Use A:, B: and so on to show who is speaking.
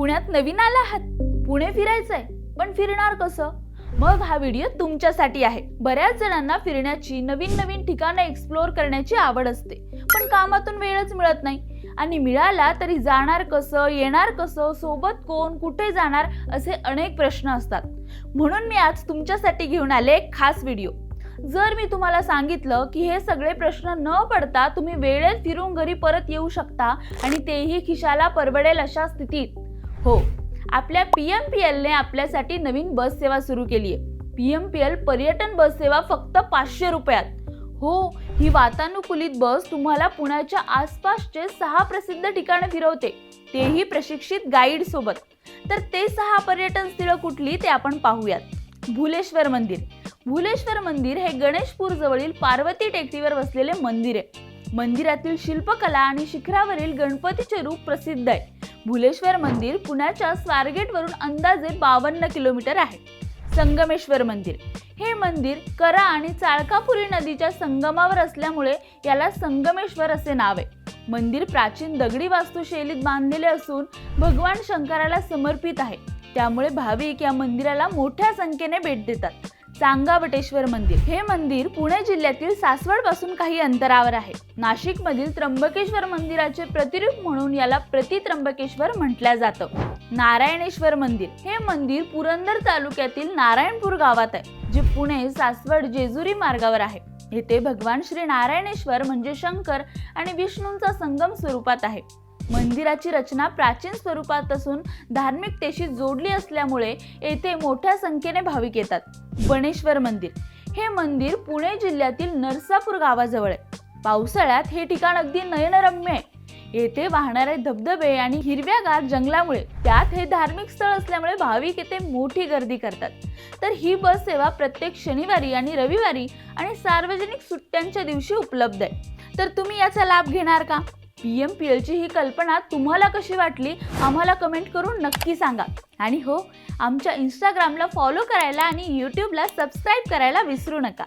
A: पुण्यात नवीन आला आहात. पुणे फिरायचंय पण फिरणार कसं? मग हा व्हिडिओ तुमच्यासाठी आहे. बऱ्याच जणांना फिरण्याची नवीन नवीन ठिकाणं एक्सप्लोअर करण्याची आवड असते. पण कामातून वेळच मिळत नाही. आणि मिळाला तरी जाणार कसं येणार कसं सोबत कोण कुठे जाणार असे अनेक प्रश्न असतात. म्हणून मी आज तुमच्यासाठी घेऊन आले एक खास व्हिडिओ. जर मी तुम्हाला सांगितलं की हे सगळे प्रश्न न पडता तुम्ही वेळेत फिरून घरी परत येऊ शकता आणि तेही खिशाला परवडेल अशा स्थितीत. हो. आपल्या पी एम पी एलने आपल्यासाठी नवीन बस सेवा सुरू केली आहे पी एम पी एल पर्यटन बस सेवा फक्त पाचशे रुपयात. हो ही वातानुकूलित बस तुम्हाला पुण्याच्या आसपासचे सहा प्रसिद्ध ठिकाणं फिरवते. तेही प्रशिक्षित गाईड सोबत. तर ते सहा पर्यटन स्थळं कुठली ते आपण पाहूयात. भुलेश्वर मंदिर. भुलेश्वर मंदिर हे गणेशपूर जवळील पार्वती टेकडीवर वसलेले मंदिर आहे. मंदिरातील शिल्पकला आणि शिखरावरील गणपतीचे रूप प्रसिद्ध आहे. भुलेश्वर मंदिर पुण्याच्या स्वारगेटवरून अंदाजे बावन्न किलोमीटर आहे. संगमेश्वर मंदिर. हे मंदिर करा आणि चाळकापुरी नदीच्या संगमावर असल्यामुळे याला संगमेश्वर असे नाव आहे. मंदिर प्राचीन दगडी वास्तुशैलीत बांधलेले असून भगवान शंकराला समर्पित आहे. त्यामुळे भाविक या मंदिराला मोठ्या संख्येने भेट देतात. चांगावटेश्वर मंदिर. हे मंदिर पुणे जिल्ह्यातील सासवडपासून काही अंतरावर आहे. नाशिक मधील त्र्यंबकेश्वर मंदिराचे प्रतिरूप म्हणून याला प्रतित्रंबकेश्वर म्हटलं जातं. नारायणेश्वर मंदिर. हे मंदिर पुरंदर तालुक्यातील नारायणपूर गावात आहे जे पुणे सासवड जेजुरी मार्गावर आहे. येथे भगवान श्री नारायणेश्वर म्हणजे शंकर आणि विष्णूंचा संगम स्वरूपात आहे. मंदिराची रचना प्राचीन स्वरूपात असून धार्मिकतेशी जोडली असल्यामुळे येथे मोठ्या संख्येने भाविक येतात. बणेश्वर मंदिर. हे मंदिर पुणे जिल्ह्यातील नरसापूर गावाजवळ आहे. पावसाळ्यात हे ठिकाण अगदी नयनरम्य आहे. येथे वाहणारे धबधबे आणि हिरव्यागार जंगलामुळे त्यात हे धार्मिक स्थळ असल्यामुळे भाविक येथे मोठी गर्दी करतात. तर ही बस सेवा प्रत्येक शनिवारी आणि रविवारी आणि सार्वजनिक सुट्ट्यांच्या दिवशी उपलब्ध आहे. तर तुम्ही याचा लाभ घेणार का? पी एम पी एलची ही कल्पना तुम्हाला कशी वाटली आम्हाला कमेंट करून नक्की सांगा. आणि हो आमच्या इंस्टाग्रामला फॉलो करायला आणि यूट्यूबला सबस्क्राईब करायला विसरू नका.